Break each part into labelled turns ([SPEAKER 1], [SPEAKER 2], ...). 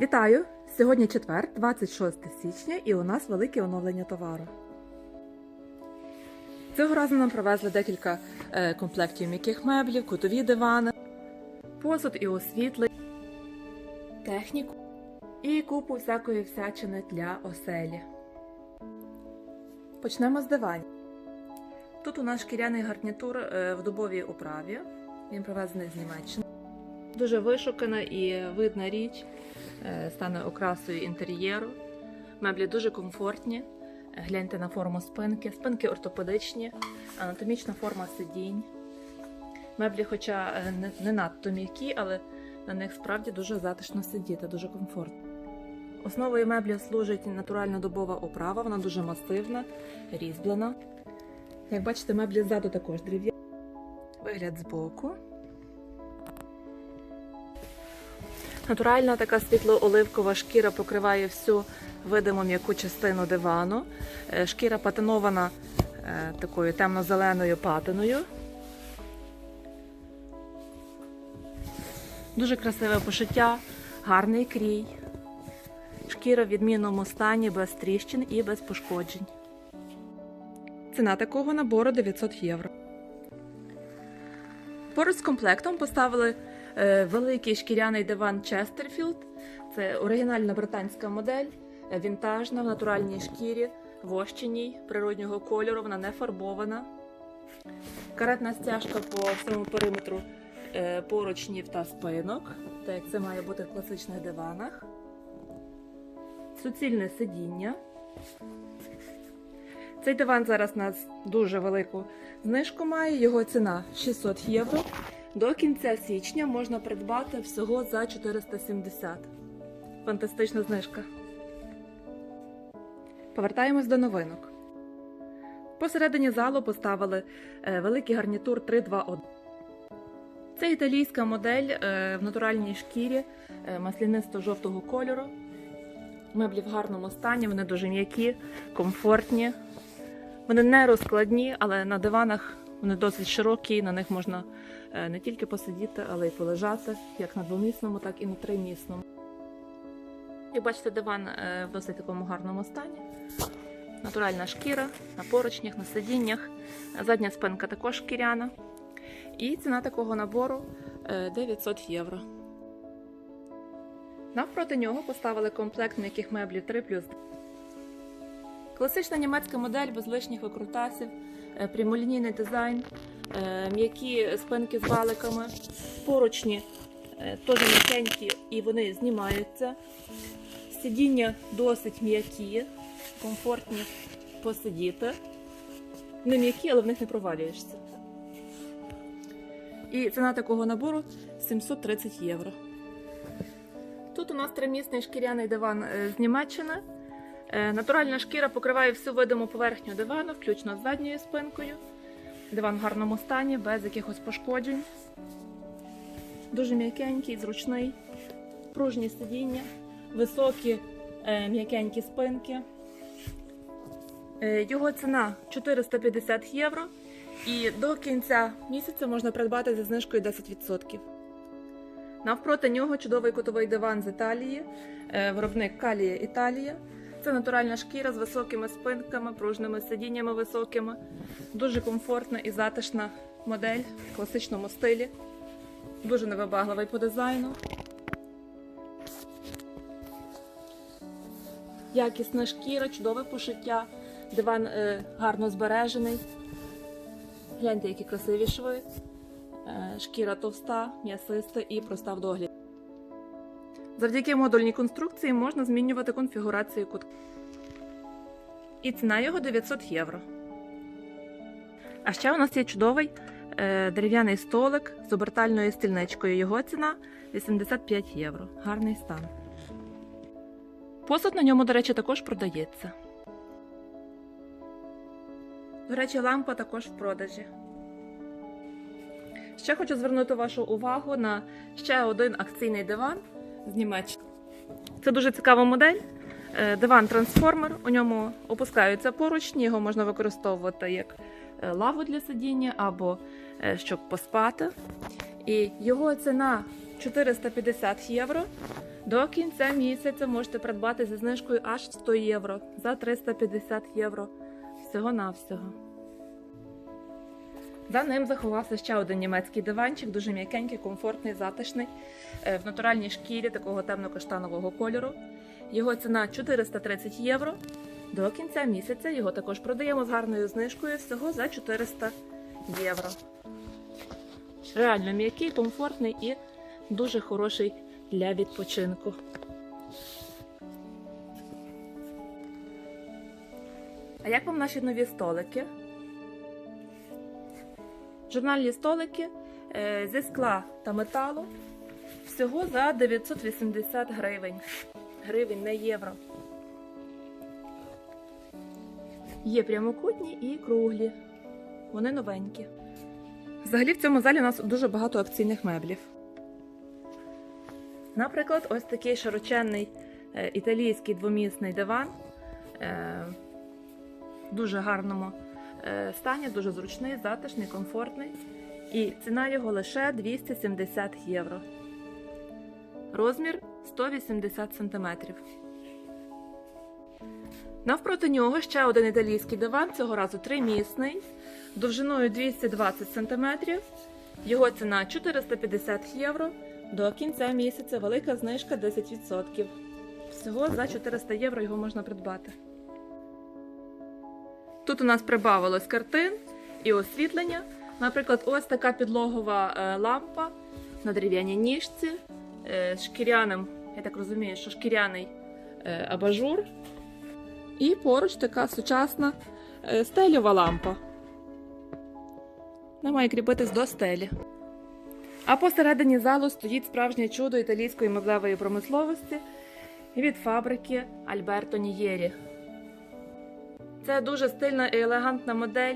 [SPEAKER 1] Вітаю! Сьогодні четвер, 26 січня, і у нас велике оновлення товару. Цього разу нам привезли декілька е, комплектів м'яких меблів, кутові дивани, посуд і освітлення, техніку і купу всякої всячини для оселі. Почнемо з диванів. Тут у нас шкіряний гарнітур е, в дубовій оправі. Він привезений з Німеччини. Дуже вишукана і видна річ, е, стане окрасою інтер'єру. Меблі дуже комфортні. Гляньте на форму спинки. Спинки ортопедичні, анатомічна форма сидінь. Меблі, хоча е, не, надто м'які, але на них справді дуже затишно сидіти, дуже комфортно. Основою меблів служить натуральна дубова оправа, вона дуже масивна, різьблена. Як бачите, меблі ззаду також дерев'яні. Вигляд збоку. Натуральна така світло-оливкова шкіра покриває всю видиму м'яку частину дивану. Е, Шкіра патинована е, такою темно-зеленою патиною. Дуже красиве пошиття, гарний крій. Шкіра в відмінному стані без тріщин і без пошкоджень. Ціна такого набору 900 євро. Поруч з комплектом поставили великий шкіряний диван Chesterfield. Це оригінальна британська модель, е, вінтажна в натуральній шкірі, вощеній, природнього кольору, вона не фарбована. Каретна стяжка по всьому периметру е, поручнів та спинок, так як це має бути в класичних диванах. Суцільне сидіння. Цей диван зараз у нас дуже велику знижку має, його ціна 600 євро. До кінця січня можна придбати всього за 470. Фантастична знижка. Повертаємось до новинок. Посередині залу поставили е, великий гарнітур 321. Це італійська модель е, в натуральній шкірі е, маслянисто-жовтого кольору. Меблі в гарному стані, вони дуже м'які, комфортні. Вони не розкладні, але на диванах вони досить широкі, на них можна е, не тільки посидіти, але й полежати, як на двомісному, так і на тримісному. Як бачите, диван е, в досить такому гарному стані. Натуральна шкіра на поручнях, на сидіннях. Задня спинка також шкіряна. І ціна такого набору е, 900 євро. Навпроти нього поставили комплект м'яких меблів 3 плюс Класична німецька модель без лишніх викрутасів, е, прямолінійний дизайн, е, м'які спинки з валиками, поручні е, теж м'якенькі і вони знімаються. Сидіння досить м'які, комфортні посидіти. Не м'які, але в них не провалюєшся. І ціна такого набору 730 євро. Тут у нас тримісний шкіряний диван е, з Німеччини. Е, Натуральна шкіра покриває всю видиму поверхню дивану, включно з задньою спинкою. Диван в гарному стані, без якихось пошкоджень. Дуже м'якенький, зручний, пружні сидіння, високі е, м'якенькі спинки. Е, Його ціна 450 євро. І до кінця місяця можна придбати зі знижкою 10%. Навпроти нього чудовий кутовий диван з Італії, виробник Калія Італія. Це натуральна шкіра з високими спинками, пружними сидіннями високими. Дуже комфортна і затишна модель в класичному стилі. Дуже невибагливий по дизайну. Якісна шкіра, чудове пошиття. Диван е, гарно збережений. Гляньте, які красиві шви. Е, Шкіра товста, м'ясиста і проста в догляді. Завдяки модульній конструкції можна змінювати конфігурацію кутка. І ціна його 900 євро. А ще у нас є чудовий е, дерев'яний столик з обертальною стільничкою. Його ціна 85 євро. Гарний стан. Посуд на ньому, до речі, також продається. До речі, лампа також в продажі. Ще хочу звернути вашу увагу на ще один акційний диван з Німеччини. Це дуже цікава модель. Е, Диван трансформер. У ньому опускаються поручні, його можна використовувати як е, лаву для сидіння або е, щоб поспати. І його ціна 450 євро. До кінця місяця можете придбати зі знижкою аж 100 євро за 350 євро всього-навсього. За ним заховався ще один німецький диванчик, дуже м'якенький, комфортний, затишний, е, в натуральній шкірі такого темно-каштанового кольору. Його ціна 430 євро. До кінця місяця його також продаємо з гарною знижкою всього за 400 євро. Реально м'який, комфортний і дуже хороший для відпочинку. А як вам наші нові столики? Журнальні столики е, зі скла та металу всього за 980 гривень. Гривень, не євро. Є прямокутні і круглі. Вони новенькі. Взагалі в цьому залі у нас дуже багато акційних меблів. Наприклад, ось такий широченний е, італійський двомісний диван. Е, дуже гарному е, стані, дуже зручний, затишний, комфортний. І ціна його лише 270 євро. Розмір 180 см. Навпроти нього ще один італійський диван, цього разу тримісний, довжиною 220 см. Його ціна 450 євро. До кінця місяця велика знижка 10%. Всього за 400 євро його можна придбати. Тут у нас прибавилось картин і освітлення. Наприклад, ось така підлогова е, лампа на дерев'яній ніжці е, з шкіряним, я так розумію, що шкіряний е, абажур. І поруч така сучасна стелюва лампа. Вона має кріпитись до стелі. А посередині залу стоїть справжнє чудо італійської меблевої промисловості від фабрики Альберто Нієрі. Це дуже стильна і елегантна модель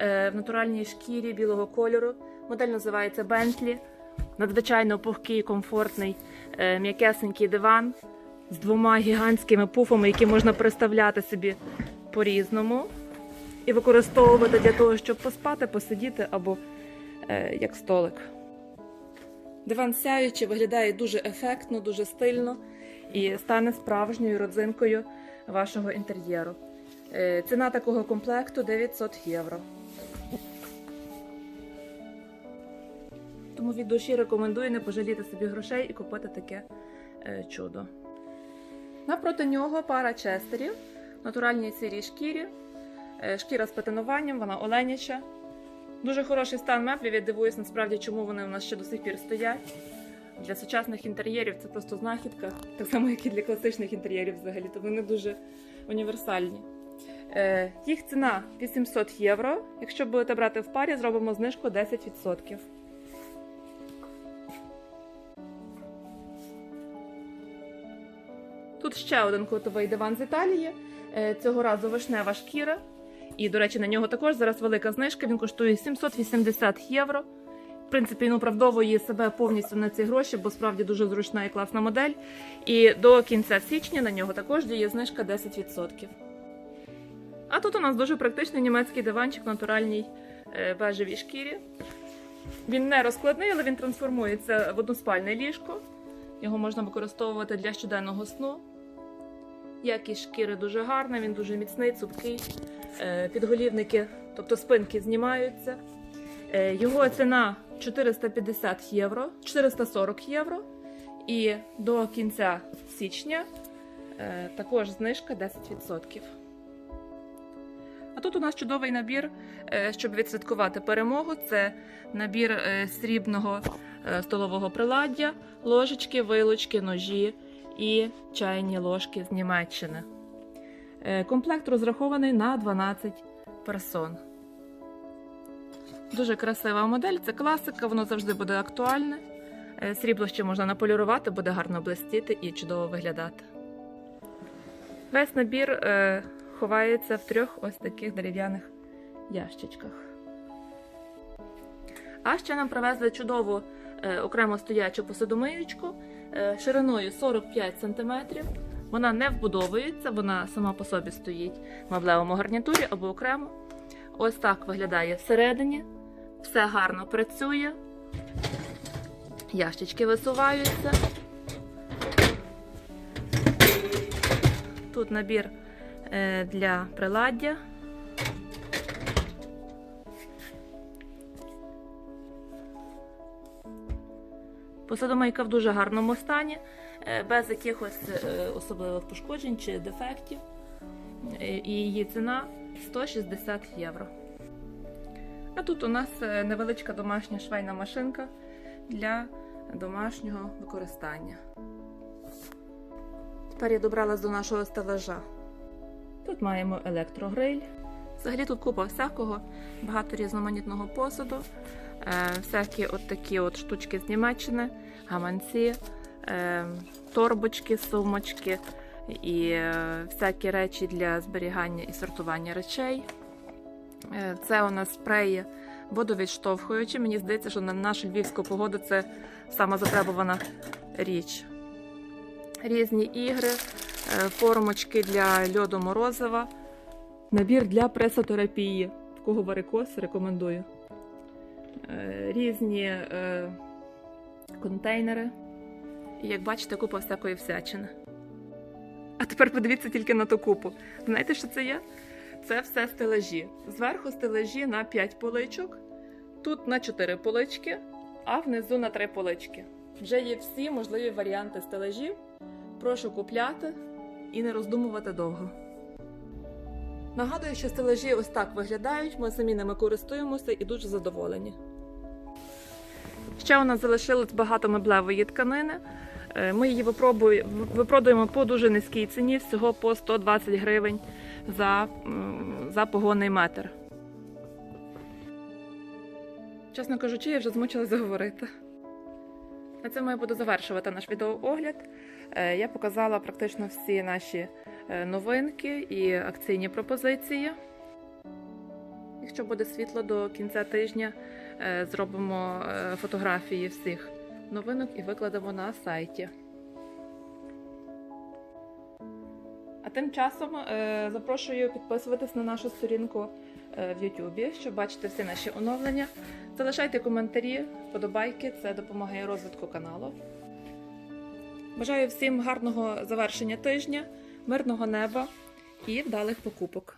[SPEAKER 1] е, в натуральній шкірі білого кольору. Модель називається Бентлі. Надзвичайно пухкий, комфортний, е, м'якесенький диван з двома гігантськими пуфами, які можна приставляти собі по-різному і використовувати для того, щоб поспати, посидіти або е, як столик. Диван сяючи виглядає дуже ефектно, дуже стильно і стане справжньою родзинкою вашого інтер'єру. Е, Ціна такого комплекту 900 євро. Тому від душі рекомендую не пожаліти собі грошей і купити таке е, чудо. Навпроти нього пара честерів, натуральній сірій шкірі, е, шкіра з патинуванням, вона оленяча. Дуже хороший стан меблів. Я дивуюсь насправді, чому вони у нас ще до сих пір стоять. Для сучасних інтер'єрів це просто знахідка, так само, як і для класичних інтер'єрів взагалі, то вони дуже універсальні. Е, їх ціна 800 євро. Якщо будете брати в парі, зробимо знижку 10%. Тут ще один котовий диван з Італії. Е, Цього разу вишнева шкіра. І, до речі, на нього також зараз велика знижка. Він коштує 780 євро. В принципі, він оправдовує себе повністю на ці гроші, бо справді дуже зручна і класна модель. І до кінця січня на нього також діє знижка 10%. Тут у нас дуже практичний німецький диванчик в натуральній е, бежевій шкірі. Він не розкладний, але він трансформується в односпальне ліжко. Його можна використовувати для щоденного сну. Якість шкіри дуже гарна, він дуже міцний, цупкий. Е, Підголівники, тобто спинки, знімаються. Е, Його ціна 450 євро, 440 євро. І до кінця січня також знижка 10%. А тут у нас чудовий набір, е, щоб відсвяткувати перемогу. Це набір е, срібного е, столового приладдя, ложечки, вилочки, ножі і чайні ложки з Німеччини. Комплект розрахований на 12 персон. Дуже красива модель, це класика, воно завжди буде актуальне. Срібло ще можна наполірувати, буде гарно блистіти і чудово виглядати. Весь набір ховається в трьох ось таких дерев'яних ящичках. А ще нам привезли чудову е, окремо стоячу посудомиючку е, шириною 45 см. Вона не вбудовується, вона сама по собі стоїть в меблевому гарнітурі або окремо. Ось так виглядає всередині. Все гарно працює. Ящички висуваються. Тут набір для приладдя. Посудомийка в дуже гарному стані, е, без якихось е, особливих пошкоджень чи дефектів. Е, І її ціна 160 євро. А тут у нас е, невеличка домашня швейна машинка для домашнього використання. Тепер я добралась до нашого стелажа. Тут маємо електрогриль. Взагалі тут купа всякого, багато різноманітного посуду, е, всякі от такі от штучки з Німеччини, гаманці, е, торбочки, сумочки і е, всякі речі для зберігання і сортування речей. Це у нас спреї водовідштовхуючі. Мені здається, що на нашу львівську погоду це сама затребувана річ. Різні ігри, формочки для льоду морозива, набір для пресотерапії. В кого варикоз, рекомендую. Е, Різні е, контейнери. Як бачите, купа всякої всячини. А тепер подивіться тільки на ту купу. Знаєте, що це є? Це все стелажі. Зверху стелажі на 5 поличок, тут на 4 полички, а внизу на 3 полички. Вже є всі можливі варіанти стелажів. Прошу купляти і не роздумувати довго. Нагадую, що стелажі ось так виглядають, ми самі ними користуємося і дуже задоволені. Ще у нас залишилось багато меблевої тканини. Е, Ми її випродуємо по дуже низькій ціні, всього по 120 гривень за, за погонний метр. Чесно кажучи, я вже змучилася говорити. На цьому я буду завершувати наш відеоогляд. Е, Я показала практично всі наші е, новинки і акційні пропозиції. Якщо буде світло до кінця тижня, е, зробимо фотографії всіх новинок і викладемо на сайті. А тим часом запрошую підписуватись на нашу сторінку в YouTube, щоб бачити всі наші оновлення. Залишайте коментарі, вподобайки, це допомагає розвитку каналу. Бажаю всім гарного завершення тижня, мирного неба і вдалих покупок.